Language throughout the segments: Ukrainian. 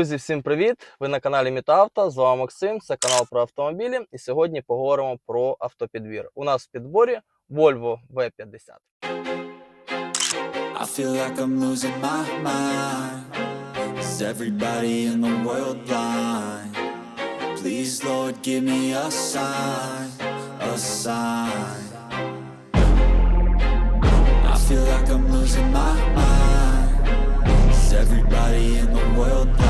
Друзі, всім привіт! Ви на каналі Мітавто. З вами Максим. Це канал про автомобілі. І сьогодні поговоримо про автопідбір. У нас в підборі Volvo V50. I feel like I'm losing my mind. Is everybody in the world blind? Please, Lord, give me a sign, a sign. I feel like I'm losing my mind. Is everybody in the world blind?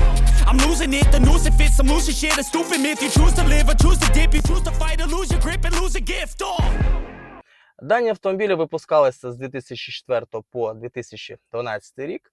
I'm losing it, the noose it fits. I'm losing shit. A stupid myth. You choose to live or choose to dip. You choose to fight or lose your grip and lose a gift. Oh. Дані автомобілі випускалися з 2004 по 2012 рік.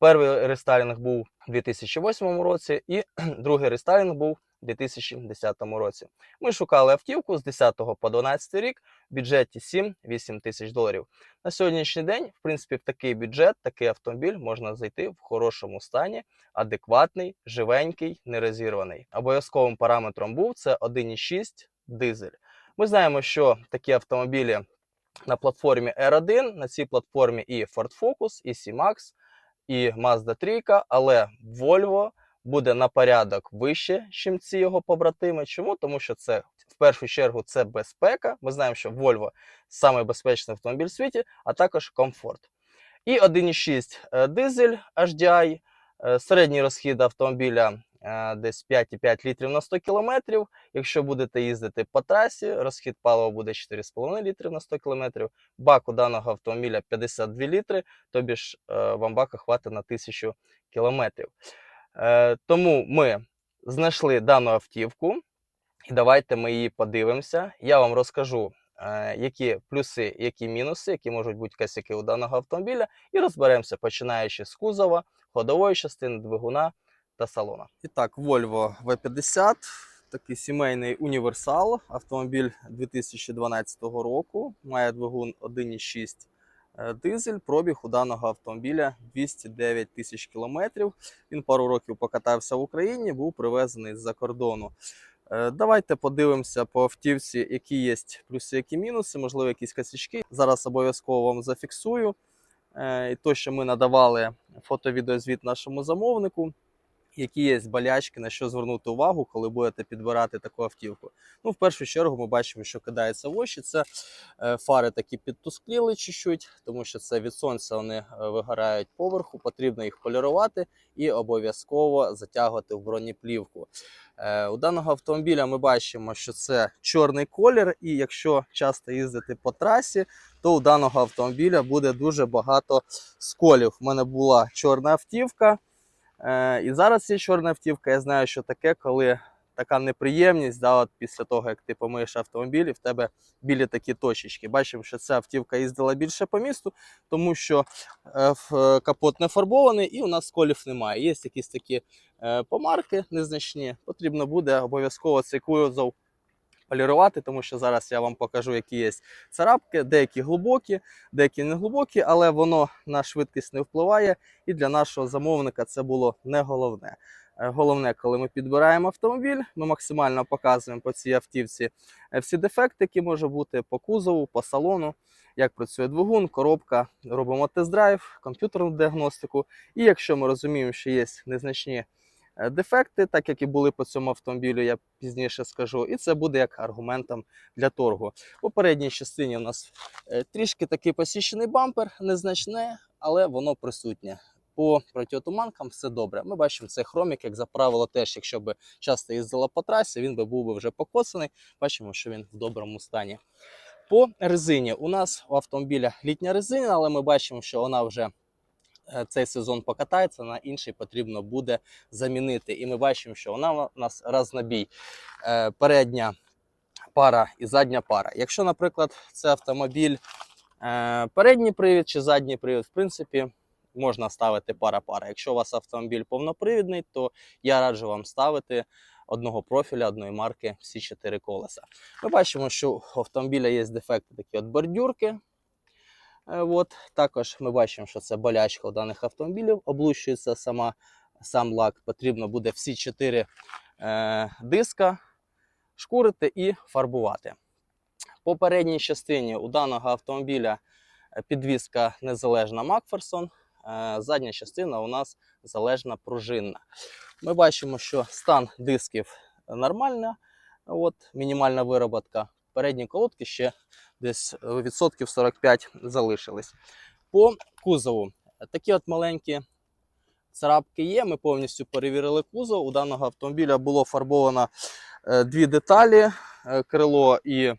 Перший рестайлінг був у 2008 році, і другий рестайлінг був 2010 році. Ми шукали автівку з 10 по 12 рік в бюджеті 7-8 тисяч доларів. На сьогоднішній день, в принципі, в такий бюджет, такий автомобіль можна зайти в хорошому стані, адекватний, живенький, не розірваний. Обов'язковим параметром був це 1,6 дизель. Ми знаємо, що такі автомобілі на платформі R1, на цій платформі і Ford Focus, і C-Max, і Mazda 3, але Volvo буде на порядок вище, ніж ці його побратими. Чому? Тому що це в першу чергу це безпека. Ми знаємо, що Volvo самий безпечний автомобіль в світі, а також комфорт. І 1,6 е, дизель HDI, е, середній розхід автомобіля е, десь 5,5 літрів на 100 кілометрів. Якщо будете їздити по трасі, розхід палива буде 4,5 літрів на 100 кілометрів. Бак у даного автомобіля 52 літри, тобі ж вам бака хватить на 1000 кілометрів. Е, Тому ми знайшли дану автівку, і давайте ми її подивимося. Я вам розкажу, е, які плюси, які мінуси, які можуть бути косяки у даного автомобіля, і розберемося, починаючи з кузова, ходової частини, двигуна та салона. І так, Volvo V50, такий сімейний універсал, автомобіль 2012 року, має двигун 1,6 е, дизель, пробіг у даного автомобіля 209 тисяч кілометрів. Він пару років покатався в Україні, був привезений з-за кордону. Е, Давайте подивимося по автівці, які є плюси, які мінуси, можливо, якісь косячки. Зараз обов'язково вам зафіксую. Е, І то, що ми надавали фото-відеозвіт нашому замовнику, які є болячки, на що звернути увагу, коли будете підбирати таку автівку. Ну, в першу чергу, ми бачимо, що кидається в очі. Це е, фари такі підтускліли чуть-чуть, тому що це від сонця вони е, вигорають поверху, потрібно їх полірувати і обов'язково затягувати в бронеплівку. Е, У даного автомобіля ми бачимо, що це чорний колір, і якщо часто їздити по трасі, то у даного автомобіля буде дуже багато сколів. У мене була чорна автівка. Е, і зараз є чорна автівка. Я знаю, що таке, коли така неприємність, да, от після того, як ти помиєш автомобіль, і в тебе білі такі точечки. Бачимо, що ця автівка їздила більше по місту, тому що е, капот не фарбований і у нас колів немає. Є якісь такі е, помарки незначні. Потрібно буде обов'язково цей кузов полірувати, тому що зараз я вам покажу, які є царапки, деякі глибокі, деякі не глибокі, але воно на швидкість не впливає. І для нашого замовника це було не головне. Е, Головне, коли ми підбираємо автомобіль, ми максимально показуємо по цій автівці е, всі дефекти, які можуть бути по кузову, по салону, як працює двигун, коробка, робимо тест-драйв, комп'ютерну діагностику. І якщо ми розуміємо, що є незначні дефекти, так як і були по цьому автомобілю, я пізніше скажу, і це буде як аргументом для торгу. У попередній частині у нас е, трішки такий посічений бампер, незначне, але воно присутнє. По протитуманкам все добре. Ми бачимо цей хромік, як за правило, теж, якщо б часто їздила по трасі, він би був би вже покоцаний. Бачимо, що він в доброму стані. По резині у нас у автомобіля літня резина, але ми бачимо, що вона вже е, цей сезон покатається, на інший потрібно буде замінити. І ми бачимо, що вона у нас разнобій. Е, Передня пара і задня пара. Якщо, наприклад, це автомобіль е, передній привід чи задній привід, в принципі, можна ставити пара-пара. Якщо у вас автомобіль повнопривідний, то я раджу вам ставити одного профіля, одної марки, всі чотири колеса. Ми бачимо, що у автомобіля є дефекти такі от бордюрки. Е, От. Також ми бачимо, що це болячка у даних автомобілів, облущується сама, сам лак. Потрібно буде всі чотири е, диска шкурити і фарбувати. По передній частині у даного автомобіля е, підвіска незалежна Макферсон, е, задня частина у нас залежна пружинна. Ми бачимо, що стан дисків нормальний, от, мінімальна вироботка. Передні колодки ще десь е, відсотків 45 залишились. По кузову такі от маленькі царапки є. Ми повністю перевірили кузов. У даного автомобіля було фарбовано е, дві деталі: е, крило і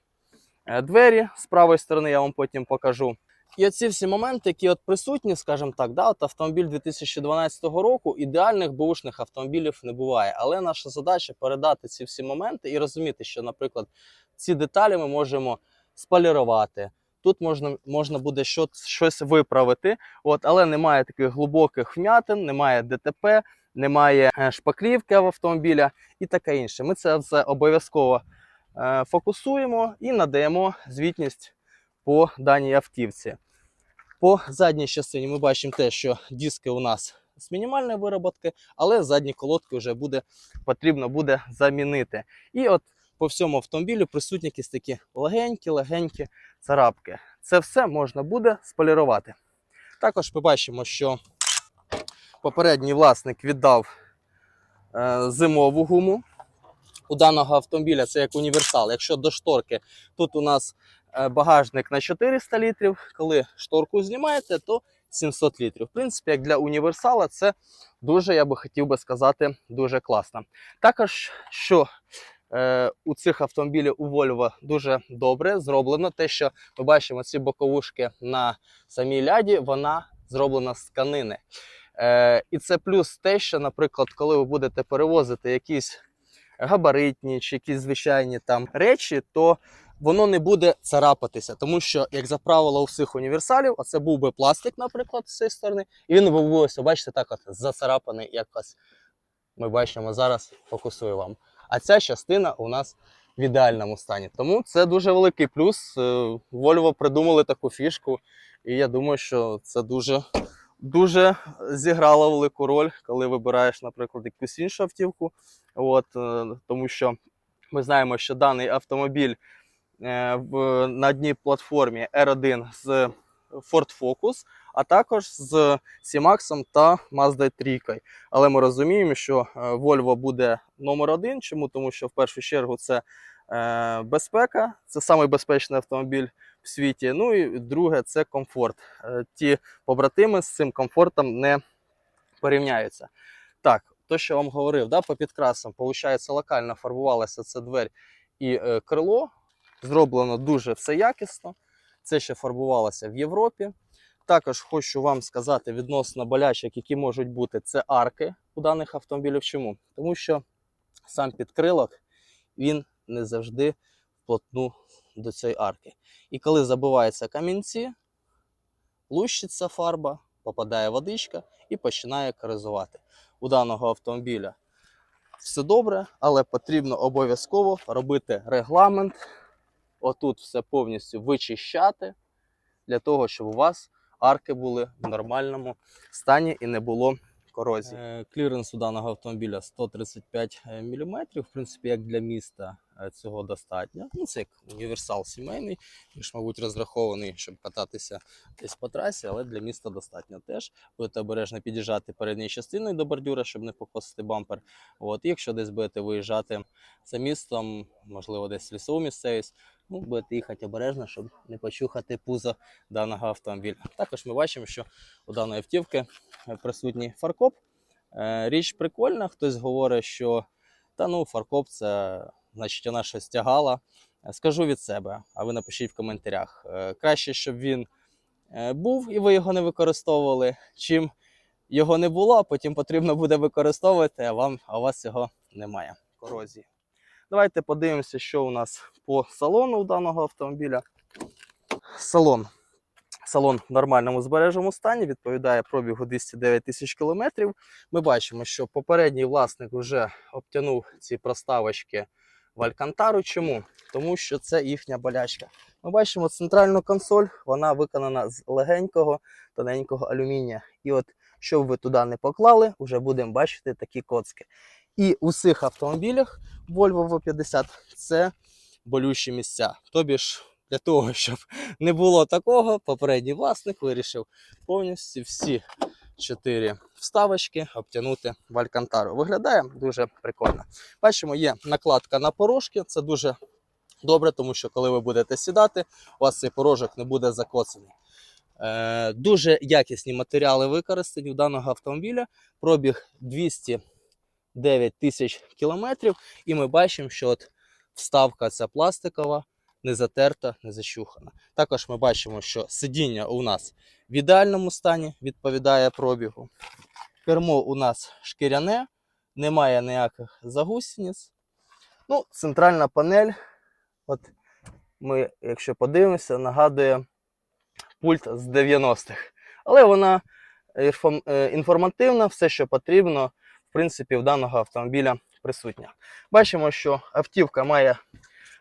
двері. З правої сторони я вам потім покажу. І оці всі моменти, які от присутні, скажімо так, да, от автомобіль 2012 року, ідеальних бушних автомобілів не буває. Але наша задача передати ці всі моменти і розуміти, що, наприклад, ці деталі ми можемо сполірувати. Тут можна, можна буде щось, щось виправити, от, але немає таких глибоких вмятин, немає ДТП, немає е, шпаклівки в автомобіля і таке інше. Ми це все обов'язково е, фокусуємо і надаємо звітність по даній автівці. По задній частині ми бачимо те, що диски у нас з мінімальної вироботки, але задні колодки вже буде, потрібно буде замінити. І от по всьому автомобілю присутні якісь такі легенькі-легенькі царапки. Це все можна буде сполірувати. Також ми бачимо, що попередній власник віддав е, зимову гуму. У даного автомобіля це як універсал. Якщо до шторки, тут у нас багажник на 400 літрів. Коли шторку знімаєте, то 700 літрів. В принципі, як для універсала, це дуже, я би хотів би сказати, дуже класно. Також, що е, у цих автомобілів у Volvo дуже добре зроблено, те, що ми бачимо ці боковушки на самій ляді, вона зроблена з тканини. Е, і це плюс те, що, наприклад, коли ви будете перевозити якісь габаритні чи якісь звичайні там речі, то воно не буде царапатися. Тому що, як за правило, у всіх універсалів, а це був би пластик, наприклад, з цієї сторони, і він би ось, бачите, так от зацарапаний якось. Ми бачимо зараз, фокусую вам. А ця частина у нас в ідеальному стані. Тому це дуже великий плюс. Е, Volvo придумали таку фішку, і я думаю, що це дуже, дуже зіграло велику роль, коли вибираєш, наприклад, якусь іншу автівку. От, е, тому що ми знаємо, що даний автомобіль в, на одній платформі R1 з Ford Focus, а також з C-Max та Mazda 3. Але ми розуміємо, що е, Volvo буде номер один. Чому? Тому що в першу чергу це е, безпека, це найбезпечний автомобіль в світі. Ну і друге це комфорт. Е, ті побратими з цим комфортом не порівняються. Так, то, що я вам говорив, да, по підкрасам, виходить, локально фарбувалася ця двері і е, крило. Зроблено дуже все якісно. Це ще фарбувалося в Європі. Також хочу вам сказати відносно болячок, які можуть бути, це арки у даних автомобілів. Чому? Тому що сам підкрилок він не завжди вплотну до цієї арки. І коли забиваються камінці, лущиться фарба, попадає водичка і починає коризувати. У даного автомобіля все добре, але потрібно обов'язково робити регламент. Отут все повністю вичищати для того, щоб у вас арки були в нормальному стані і не було корозії. Е, Кліренс у даного автомобіля 135 мм. В принципі, як для міста е, цього достатньо. Ну, це як універсал сімейний, більш, мабуть, розрахований, щоб кататися десь по трасі, але для міста достатньо теж. Будете обережно під'їжджати передньою частиною до бордюра, щоб не покосити бампер. От, якщо десь будете виїжджати за містом, можливо, десь в лісову місцевість, будете їхати обережно, щоб не почухати пузо даного автомобіля. Також ми бачимо, що у даної автівки е, присутній фаркоп. Е, Річ прикольна, хтось говорить, що та ну, фаркоп це значить вона щось тягала. Е, Скажу від себе, а ви напишіть в коментарях. Краще, щоб він був і ви його не використовували, чим його не було, потім потрібно буде використовувати, а вам а у вас цього немає. Корозії. Давайте подивимося, що у нас по салону у даного автомобіля. Салон. Салон в нормальному збереженому стані, відповідає пробігу 209 тисяч кілометрів. Ми бачимо, що попередній власник вже обтягнув ці проставочки в Алькантару. Чому? Тому що це їхня болячка. Ми бачимо центральну консоль, вона виконана з легенького, тоненького алюмінія. І от, що б ви туди не поклали, вже будемо бачити такі коцки. І у всіх автомобілях Volvo V50 це болючі місця. Тобі ж для того, щоб не було такого, попередній власник вирішив повністю всі чотири вставочки обтягнути в алькантару. Виглядає дуже прикольно. Бачимо, є накладка на порожки. Це дуже добре, тому що коли ви будете сідати, у вас цей порожок не буде закоцаний. Е, дуже якісні матеріали використані у даного автомобіля. Пробіг 209 тисяч кілометрів. І ми бачимо, що от вставка ця пластикова, не затерта, не защухана. Також ми бачимо, що сидіння у нас в ідеальному стані відповідає пробігу. Кермо у нас шкіряне, немає ніяких загусениць. Ну, центральна панель, от ми, якщо подивимося, нагадує пульт з 90-х. Але вона е, інформативна, все, що потрібно, в принципі, в даного автомобіля присутня. Бачимо, що автівка має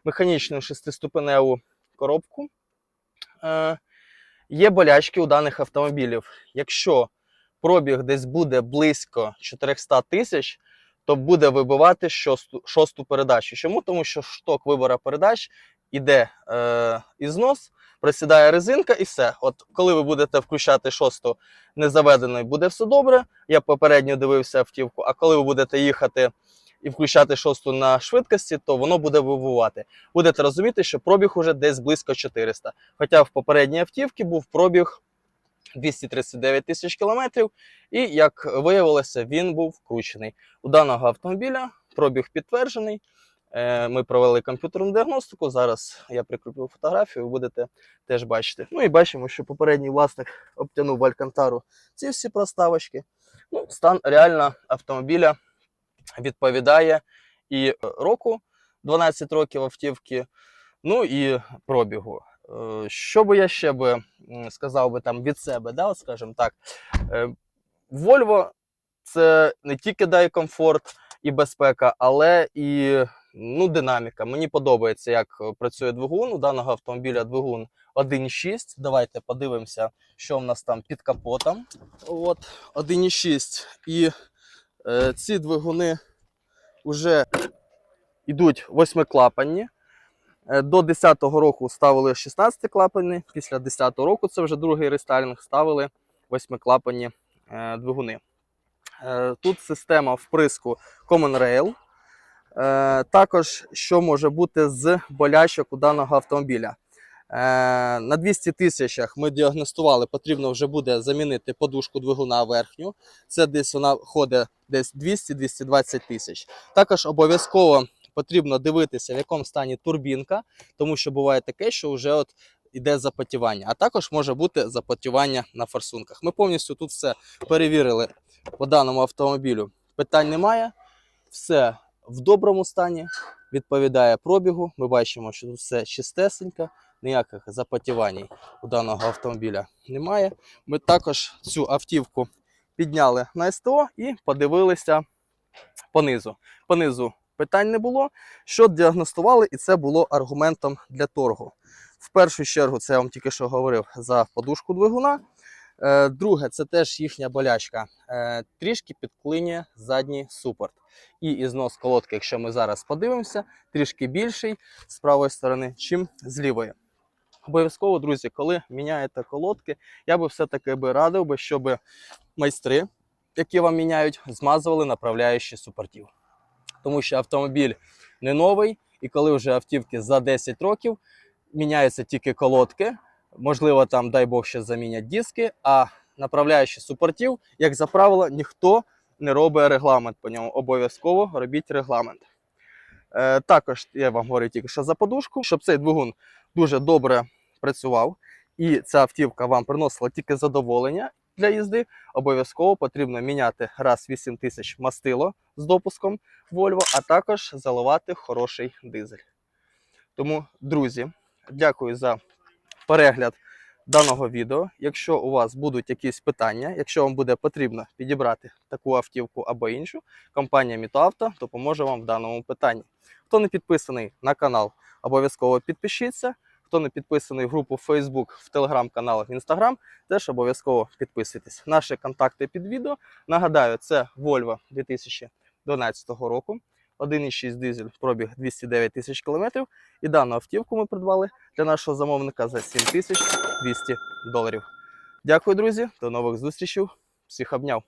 механічну шестиступеневу коробку. Е, є болячки у даних автомобілів. Якщо пробіг десь буде близько 400 тисяч, то буде вибивати шосту, шосту передачу. Чому? Тому що шток вибору передач іде е, із нос, присідає резинка і все. От коли ви будете включати шосту незаведеною, буде все добре. Я попередньо дивився автівку, а коли ви будете їхати і включати шосту на швидкості, то воно буде вибувати. Будете розуміти, що пробіг уже десь близько 400. Хоча в попередній автівці був пробіг 239 тисяч кілометрів, і як виявилося, він був вкручений. У даного автомобіля пробіг підтверджений. Е, Ми провели комп'ютерну діагностику. Зараз я прикріплю фотографію, ви будете теж бачити. Ну і бачимо, що попередній власник обтягнув в Алькантару ці всі проставочки. Ну, стан реально автомобіля відповідає і е, року 12 років автівки, ну і пробігу. Е, Що би я ще би сказав би там від себе, да, скажімо так. Volvo це не тільки дає комфорт і безпека, але і ну, динаміка. Мені подобається, як е, працює двигун. У даного автомобіля двигун 1.6. Давайте подивимося, що в нас там під капотом. От 1.6. І е, ці двигуни вже йдуть восьмиклапанні. Е, До 10-го року ставили 16 клапані, після 10-го року це вже другий рестайлінг, ставили восьмиклапанні е, двигуни. Тут система вприску Common Rail. Е, Також, що може бути з болячок у даного автомобіля. Е, На 200 тисячах ми діагностували, потрібно вже буде замінити подушку двигуна верхню. Це десь вона ходить десь 200-220 тисяч. Також обов'язково потрібно дивитися, в якому стані турбінка, тому що буває таке, що вже от іде запотівання. А також може бути запотівання на форсунках. Ми повністю тут все перевірили по даному автомобілю. Питань немає. Все в доброму стані, відповідає пробігу. Ми бачимо, що тут все чистесенько, ніяких запотівань у даного автомобіля немає. Ми також цю автівку підняли на СТО і подивилися понизу. Понизу питань не було. Що діагностували, і це було аргументом для торгу. В першу чергу, це я вам тільки що говорив за подушку двигуна. Е, Друге, це теж їхня болячка. Е, Трішки підклинює задній супорт. І ізнос колодки, якщо ми зараз подивимося, трішки більший з правої сторони, чим з лівої. Обов'язково, друзі, коли міняєте колодки, я би все-таки радив щоб майстри, які вам міняють, змазували направляючі супортів. Тому що автомобіль не новий, і коли вже автівки за 10 років міняються тільки колодки, можливо, там, дай Бог, ще замінять диски, а направляючі супортів, як за правило, ніхто не робить регламент по ньому. Обов'язково робіть регламент. Е, також я вам говорю тільки що за подушку, щоб цей двигун дуже добре працював, і ця автівка вам приносила тільки задоволення для їзди. Обов'язково потрібно міняти раз в 8 тисяч мастило з допуском Volvo, а також заливати хороший дизель. Тому, друзі, дякую за перегляд даного відео. Якщо у вас будуть якісь питання, якщо вам буде потрібно підібрати таку автівку або іншу, компанія Мітоавто допоможе вам в даному питанні. Хто не підписаний на канал, обов'язково підпишіться. Хто не підписаний в групу Facebook, в телеграм-канал, в Instagram, теж обов'язково підписуйтесь. Наші контакти під відео. Нагадаю, це Volvo 2012 року. 1,6 дизель, пробіг 209 тисяч кілометрів. І дану автівку ми придбали для нашого замовника за 7200 доларів. Дякую, друзі. До нових зустрічей. Всіх обняв.